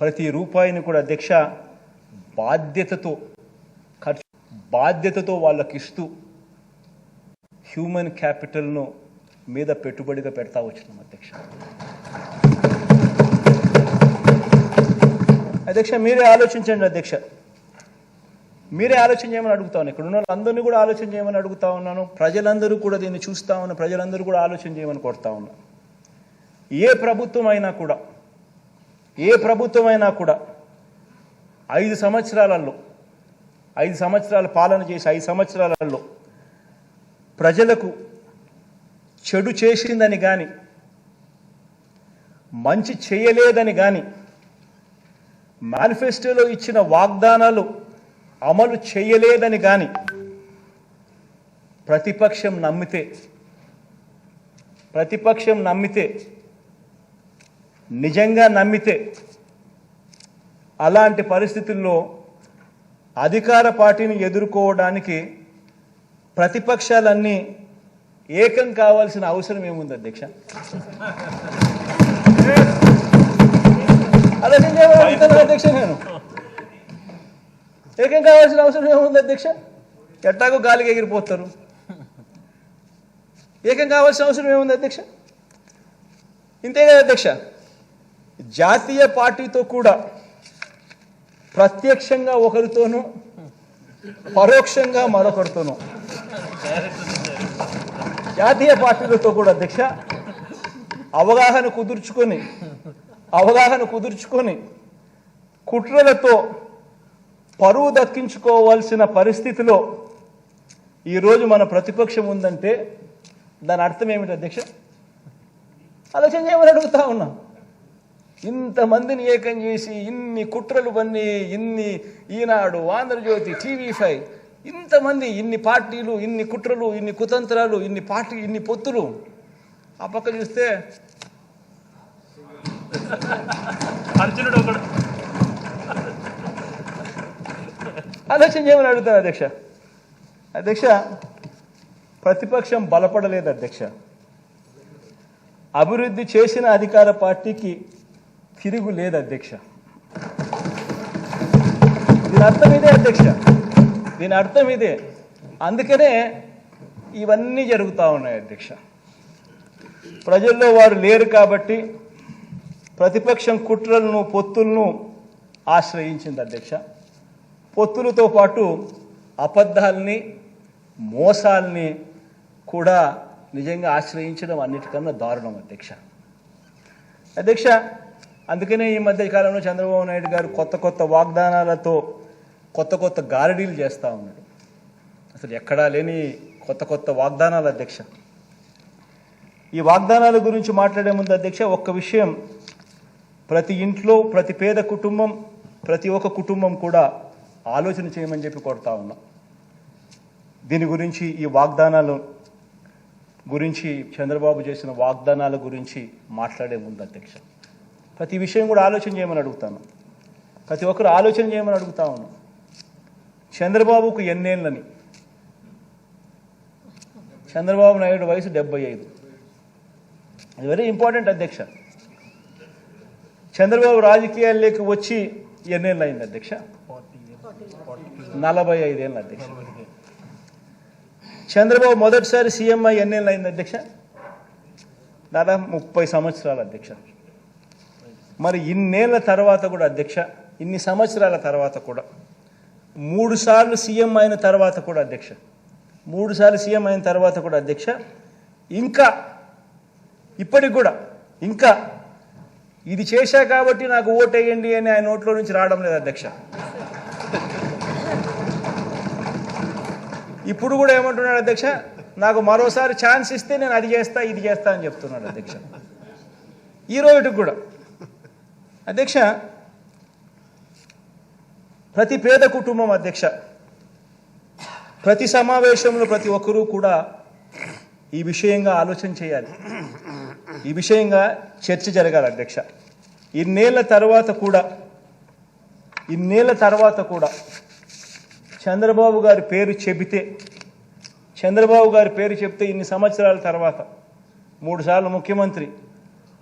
ప్రతి రూపాయిని కూడా అధ్యక్ష బాధ్యతతో ఖర్చు బాధ్యతతో వాళ్ళకి ఇస్తూ హ్యూమన్ క్యాపిటల్ను మీద పెట్టుబడిగా పెడతా వచ్చినాం అధ్యక్ష. అధ్యక్ష మీరే ఆలోచించండి అధ్యక్ష. మీరే ఆలోచన చేయమని అడుగుతా ఉన్నాను ఇక్కడ ఉన్న వాళ్ళందరినీ కూడా ఆలోచన చేయమని అడుగుతా ఉన్నాను. ప్రజలందరూ కూడా దీన్ని చూస్తా ఉన్న. ప్రజలందరూ కూడా ఆలోచన చేయమని కొడతా ఉన్నాను ఏ ప్రభుత్వం అయినా కూడా ఏ ప్రభుత్వం అయినా కూడా ఐదు సంవత్సరాలలో ఐదు సంవత్సరాల పాలన చేసి ఐదు సంవత్సరాలలో ప్రజలకు చెడు చేసిందని కానీ మంచి చేయలేదని కానీ మేనిఫెస్టోలో ఇచ్చిన వాగ్దానాలు అమలు చేయలేదని కానీ ప్రతిపక్షం నమ్మితే ప్రతిపక్షం నమ్మితే నిజంగా నమ్మితే అలాంటి పరిస్థితుల్లో అధికార పార్టీని ఎదుర్కోవడానికి ప్రతిపక్షాలన్నీ ఏకం కావాల్సిన అవసరం ఏముంది అధ్యక్ష? అలా అధ్యక్ష నేను? ఏకం కావాల్సిన అవసరం ఏముంది అధ్యక్ష? ఎట్టాగో గాలికి ఎగిరిపోతారు. ఏకం కావాల్సిన అవసరం ఏముంది అధ్యక్ష? ఇంతే కదా అధ్యక్ష? జాతీయ పార్టీతో కూడా ప్రత్యక్షంగా ఒకరితోనూ పరోక్షంగా మరొకరితోనూ. జాతీయ పార్టీలతో కూడా అధ్యక్ష అవగాహన కుదుర్చుకొని అవగాహన కుదుర్చుకొని కుట్రలతో పరువు దక్కించుకోవాల్సిన పరిస్థితిలో ఈరోజు మన ప్రతిపక్షం ఉందంటే దాని అర్థం ఏమిటి అధ్యక్ష? ఆలోచన చేయమని అడుగుతా ఉన్నా. ఇంతమందిని ఏకం చేసి ఇన్ని కుట్రలు పన్ని ఇన్ని ఈనాడు ఆంధ్రజ్యోతి టీవీ ఫైవ్ ఇంతమంది ఇన్ని పార్టీలు ఇన్ని కుట్రలు ఇన్ని కుతంత్రాలు ఇన్ని పార్టీ ఇన్ని పొత్తులు. ఆ పక్క చూస్తే అర్జునుడు ఒకడు. ఆలోచన చేయమని అడుగుతాను అధ్యక్ష. అధ్యక్ష ప్రతిపక్షం బలపడలేదు అధ్యక్ష. అభివృద్ధి చేసిన అధికార పార్టీకి తిరుగు లేదు అధ్యక్ష. దీని అర్థం ఇదే అధ్యక్ష. దీని అర్థం ఇదే. అందుకనే ఇవన్నీ జరుగుతూ ఉన్నాయి అధ్యక్ష. ప్రజల్లో వారు లేరు కాబట్టి ప్రతిపక్షం కుట్రలను పొత్తులను ఆశ్రయించింది అధ్యక్ష. పొత్తులతో పాటు అబద్ధాలని మోసాల్ని కూడా నిజంగా ఆశ్రయించడం అన్నిటికన్నా దారుణం అధ్యక్ష. అధ్యక్ష అందుకనే ఈ మధ్య కాలంలో చంద్రబాబు నాయుడు గారు కొత్త కొత్త వాగ్దానాలతో కొత్త కొత్త గారడీలు చేస్తూ ఉన్నాడు. అసలు ఎక్కడా లేని కొత్త కొత్త వాగ్దానాల అధ్యక్ష. ఈ వాగ్దానాల గురించి మాట్లాడే ముందు అధ్యక్ష ఒక్క విషయం. ప్రతి ఇంట్లో ప్రతి పేద కుటుంబం ప్రతి ఒక్క కుటుంబం కూడా ఆలోచన చేయమని చెప్పి కొడతా ఉన్నాం. దీని గురించి ఈ వాగ్దానాలు గురించి చంద్రబాబు చేసిన వాగ్దానాల గురించి మాట్లాడే ముందు అధ్యక్ష. ప్రతి విషయం కూడా ఆలోచన చేయమని అడుగుతాను. ప్రతి ఒక్కరు ఆలోచన చేయమని అడుగుతా చంద్రబాబుకు ఎన్నేళ్ళని? చంద్రబాబు నాయుడు వయసు డెబ్బై ఐదు. అది వెరీ ఇంపార్టెంట్ అధ్యక్ష. చంద్రబాబు రాజకీయాల్లోకి వచ్చి ఎన్నేళ్ళు అయింది అధ్యక్ష? నలభై ఐదేళ్ళు అధ్యక్ష. చంద్రబాబు మొదటిసారి సీఎంఐ ఎన్నేళ్ళు అయింది అధ్యక్ష? దాదాపు ముప్పై సంవత్సరాలు అధ్యక్ష. మరి ఇన్నేళ్ళ తర్వాత కూడా అధ్యక్ష ఇన్ని సంవత్సరాల తర్వాత కూడా. మూడుసార్లు సీఎం అయిన తర్వాత కూడా అధ్యక్ష. మూడు సార్లు సీఎం అయిన తర్వాత కూడా అధ్యక్ష. ఇంకా ఇప్పటికి కూడా ఇంకా ఇది చేశా కాబట్టి నాకు ఓటేయండి అని ఆయన నోట్లో నుంచి రావడం లేదు అధ్యక్ష. ఇప్పుడు కూడా ఏమంటున్నాడు అధ్యక్ష? నాకు మరోసారి ఛాన్స్ ఇస్తే నేను అది చేస్తా ఇది చేస్తా అని చెప్తున్నాడు అధ్యక్ష. ఈ రోజుకి కూడా. అధ్యక్ష ప్రతి పేద కుటుంబం అధ్యక్ష ప్రతి సమావేశంలో ప్రతి ఒక్కరూ కూడా ఈ విషయంగా ఆలోచన చేయాలి. ఈ విషయంగా చర్చ జరగాలి అధ్యక్ష. ఇన్నేళ్ళ తర్వాత కూడా ఇన్నేళ్ళ తర్వాత కూడా చంద్రబాబు గారి పేరు చెబితే చంద్రబాబు గారి పేరు చెప్తే ఇన్ని సంవత్సరాల తర్వాత మూడుసార్లు ముఖ్యమంత్రి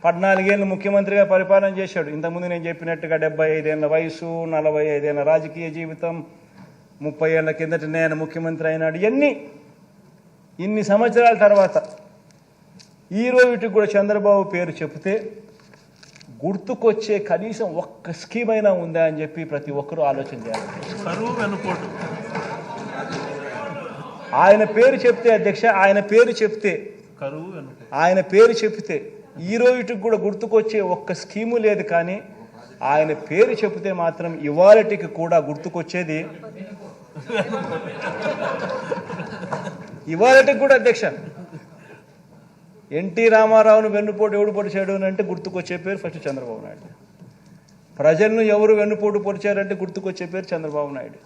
పద్నాలుగేళ్ళు ముఖ్యమంత్రిగా పరిపాలన చేశాడు. ఇంతకుముందు నేను చెప్పినట్టుగా డెబ్బై ఐదేళ్ళ వయసు నలభై ఐదేళ్ళ రాజకీయ జీవితం ముప్పై ఏళ్ళ కిందట నేను ముఖ్యమంత్రి అయినాడు. ఇవన్నీ ఇన్ని సంవత్సరాల తర్వాత ఈ రోజుకి కూడా చంద్రబాబు పేరు చెబితే గుర్తుకొచ్చే కనీసం ఒక్క స్కీమ్ అయినా ఉందా అని చెప్పి ప్రతి ఒక్కరూ ఆలోచన చేయాలి. ఆయన పేరు చెప్తే అధ్యక్ష ఆయన పేరు చెప్తే ఆయన పేరు చెప్తే ఈ రోజుకి కూడా గుర్తుకొచ్చే ఒక్క స్కీము లేదు కానీ ఆయన పేరు చెబితే మాత్రం ఇవాళటికి కూడా గుర్తుకొచ్చేది. ఇవాళటికి కూడా అధ్యక్ష. ఎన్టీ రామారావును వెన్నుపోటు ఎవడు పొడిచాడు అని అంటే గుర్తుకొచ్చే పేరు ఫస్ట్ చంద్రబాబు నాయుడు. ప్రజలను ఎవరు వెన్నుపోటు పొడిచారంటే గుర్తుకొచ్చే పేరు చంద్రబాబు నాయుడు.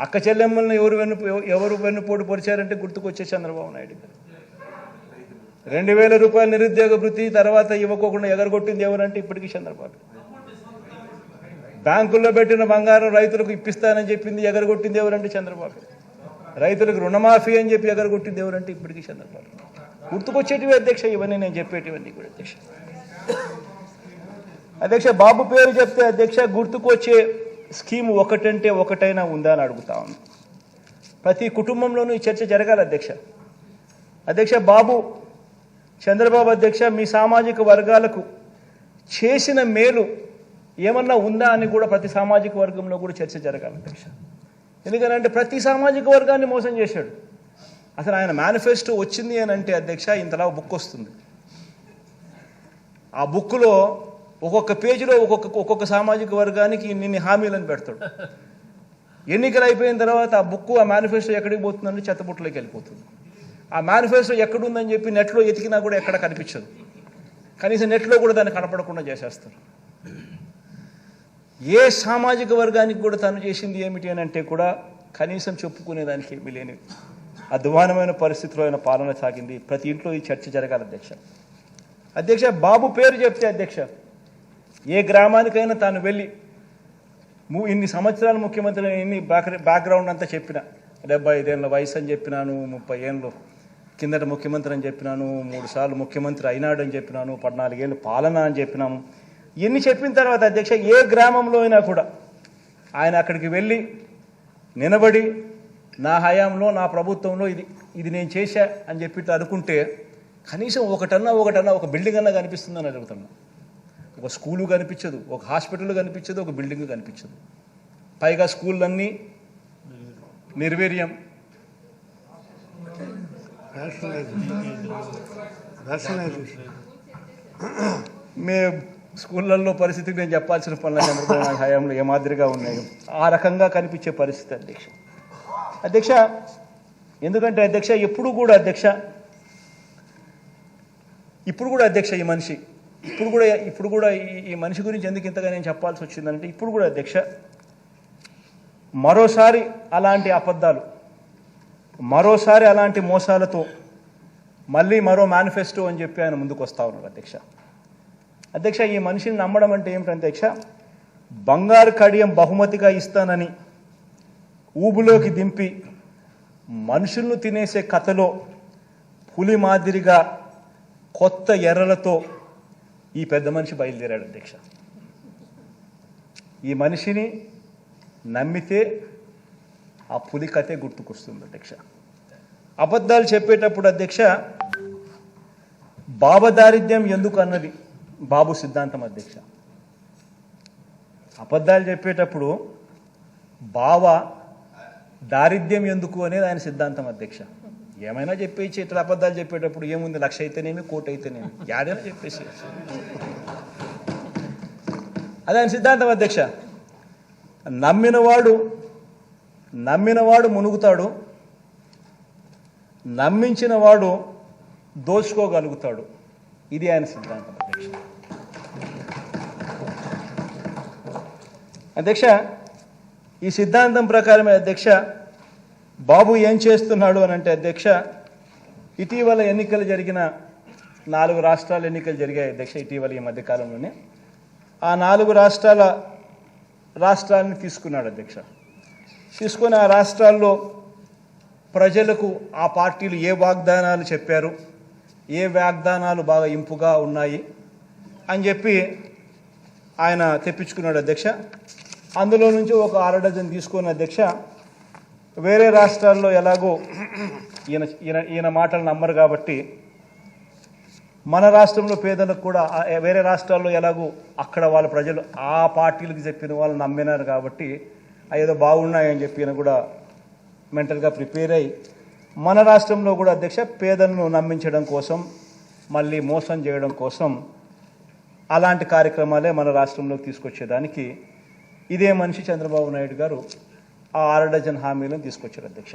అక్క చెల్లెమ్మలను ఎవరు వెన్ను ఎవరు వెన్నుపోటు పొడిచారంటే గుర్తుకొచ్చే చంద్రబాబు నాయుడు. రెండు వేల రూపాయల నిరుద్యోగ వృత్తి తర్వాత ఇవ్వకోకుండా ఎగరగొట్టింది ఎవరంటే ఇప్పటికీ చంద్రబాబు. బ్యాంకుల్లో పెట్టిన బంగారం రైతులకు ఇప్పిస్తానని చెప్పింది ఎగరగొట్టింది ఎవరంటే చంద్రబాబు. రైతులకు రుణమాఫీ అని చెప్పి ఎగరగొట్టింది ఎవరంటే ఇప్పటికీ చంద్రబాబు. గుర్తుకొచ్చేటివి అధ్యక్ష ఇవన్నీ నేను చెప్పేటివన్నీ కూడా అధ్యక్ష. అధ్యక్ష బాబు పేరు చెప్తే అధ్యక్ష గుర్తుకొచ్చే స్కీమ్ ఒకటంటే ఒకటైనా ఉందా అని అడుగుతా ఉంది ప్రతి కుటుంబంలోనూ ఈ చర్చ జరగాలి అధ్యక్ష. అధ్యక్ష బాబు చంద్రబాబు అధ్యక్ష మీ సామాజిక వర్గాలకు చేసిన మేలు ఏమన్నా ఉందా అని కూడా ప్రతి సామాజిక వర్గంలో కూడా చర్చ జరగాలి అధ్యక్ష. ఎందుకనంటే ప్రతి సామాజిక వర్గాన్ని మోసం చేశాడు. అసలు ఆయన మేనిఫెస్టో వచ్చింది అని అంటే అధ్యక్ష ఇంతలా బుక్ వస్తుంది. ఆ బుక్లో ఒక్కొక్క పేజీలో ఒక్కొక్క ఒక్కొక్క సామాజిక వర్గానికి నిన్ను హామీలను పెడతాడు. ఎన్నికలు అయిపోయిన తర్వాత ఆ బుక్ ఆ మేనిఫెస్టో ఎక్కడికి పోతుందంటే చెత్తబుట్టలోకి వెళ్ళిపోతుంది. ఆ మేనిఫెస్టో ఎక్కడుందని చెప్పి నెట్లో ఎతికినా కూడా ఎక్కడ కనిపించదు. కనీసం నెట్లో కూడా దాన్ని కనపడకుండా చేసేస్తారు. ఏ సామాజిక వర్గానికి కూడా తను చేసింది ఏమిటి అని అంటే కూడా కనీసం చెప్పుకునేదానికి ఏమీ లేని అధ్వానమైన పరిస్థితిలో ఆయన పాలన సాగింది. ప్రతి ఇంట్లో ఈ చర్చ జరగాలి అధ్యక్ష. అధ్యక్ష బాబు పేరు చెప్తే అధ్యక్ష ఏ గ్రామానికైనా తాను వెళ్ళి ఇన్ని సంవత్సరాలు ముఖ్యమంత్రి ఇన్ని బ్యాక్ బ్యాక్గ్రౌండ్ అంతా చెప్పిన డెబ్బై ఐదేళ్ళ వయసు అని చెప్పినాను ముప్పై ఏళ్ళు కిందట ముఖ్యమంత్రి అని చెప్పినాను మూడు సార్లు ముఖ్యమంత్రి అయినాడు అని చెప్పినాను పద్నాలుగేళ్ళు పాలన అని చెప్పినాము ఇన్ని చెప్పిన తర్వాత అధ్యక్ష ఏ గ్రామంలో అయినా కూడా ఆయన అక్కడికి వెళ్ళి నిలబడి నా హయాంలో నా ప్రభుత్వంలో ఇది ఇది నేను చేశా అని చెప్పి అనుకుంటే కనీసం ఒకటన్నా ఒకటన్నా ఒక బిల్డింగ్ అన్నా కనిపిస్తుందని అడుగుతున్నా. ఒక స్కూలు కనిపించదు ఒక హాస్పిటల్ కనిపించదు ఒక బిల్డింగ్ కనిపించదు. పైగా స్కూళ్ళన్నీ నిర్వీర్యం. మే um. um. స్కూళ్ళల్లో పరిస్థితికి నేను చెప్పాల్సిన పనులు చంద్రబాబు హయాంలో ఏ మాదిరిగా ఉన్నాయి. ఆ రకంగా కనిపించే పరిస్థితి అధ్యక్ష. అధ్యక్ష ఎందుకంటే అధ్యక్ష ఎప్పుడు కూడా అధ్యక్ష ఇప్పుడు కూడా అధ్యక్ష ఈ మనిషి. ఇప్పుడు కూడా ఇప్పుడు కూడా ఈ మనిషి గురించి ఎందుకు ఇంతగా నేను చెప్పాల్సి వచ్చిందంటే ఇప్పుడు కూడా అధ్యక్ష. మరోసారి అలాంటి అబద్ధాలు మరోసారి అలాంటి మోసాలతో మళ్ళీ మరో మేనిఫెస్టో అని చెప్పి ఆయన ముందుకు వస్తా ఉన్నారు అధ్యక్ష. అధ్యక్ష ఈ మనిషిని నమ్మడం అంటే ఏమిటి అధ్యక్ష బంగారు కడియం బహుమతిగా ఇస్తానని ఊబులోకి దింపి మనుషులను తినేసే కథలో పులి మాదిరిగా కొత్త ఎర్రలతో ఈ పెద్ద మనిషి బయలుదేరాడు అధ్యక్ష. ఈ మనిషిని నమ్మితే ఆ పులి కథే గుర్తుకొస్తుంది అధ్యక్ష. అబద్ధాలు చెప్పేటప్పుడు అధ్యక్ష బాబదారిద్ర్యం ఎందుకు అన్నది బాబు సిద్ధాంతం అధ్యక్ష. అబద్ధాలు చెప్పేటప్పుడు బావ దారిద్ర్యం ఎందుకు అనేది ఆయన సిద్ధాంతం అధ్యక్ష. ఏమైనా చెప్పేసి ఇట్లా అబద్ధాలు చెప్పేటప్పుడు ఏముంది? లక్ష అయితేనేమి కోటి అయితేనేమి? యాడైనా చెప్పేసి. అది ఆయన సిద్ధాంతం అధ్యక్ష. నమ్మినవాడు నమ్మినవాడు మునుగుతాడు నమ్మించిన వాడు దోచుకోగలుగుతాడు. ఇది ఆయన సిద్ధాంతం. అధ్యక్ష. అధ్యక్ష ఈ సిద్ధాంతం ప్రకారమే అధ్యక్ష బాబు ఏం చేస్తున్నాడు అని అంటే అధ్యక్ష ఇటీవల ఎన్నికలు జరిగిన నాలుగు రాష్ట్రాల ఎన్నికలు జరిగాయి అధ్యక్ష ఇటీవల ఈ మధ్యకాలంలోనే. ఆ నాలుగు రాష్ట్రాల రాష్ట్రాలను తీసుకున్నాడు అధ్యక్ష. తీసుకొని ఆ రాష్ట్రాల్లో ప్రజలకు ఆ పార్టీలు ఏ వాగ్దానాలు చెప్పారు ఏ వాగ్దానాలు బాగా ఇంపుగా ఉన్నాయి అని చెప్పి ఆయన తెప్పించుకున్నాడు అధ్యక్ష. అందులో నుంచి ఒక అర డజన్ తీసుకున్న అధ్యక్ష వేరే రాష్ట్రాల్లో ఎలాగో ఈయన ఈయన ఈయన మాటలు నమ్మరు కాబట్టి మన రాష్ట్రంలో పేదలకు కూడా వేరే రాష్ట్రాల్లో ఎలాగో అక్కడ వాళ్ళ ప్రజలు ఆ పార్టీలకు చెప్పిన వాళ్ళు నమ్మినారు కాబట్టి ఏదో బాగున్నాయని చెప్పి ఈయన కూడా మెంటల్గా ప్రిపేర్ అయ్యి మన రాష్ట్రంలో కూడా అధ్యక్ష పేదలను నమ్మించడం కోసం మళ్ళీ మోసం చేయడం కోసం అలాంటి కార్యక్రమాలే మన రాష్ట్రంలోకి తీసుకొచ్చేదానికి ఇదే మనిషి చంద్రబాబు నాయుడు గారు ఆ అర డజన్ హామీలను తీసుకొచ్చారు అధ్యక్ష.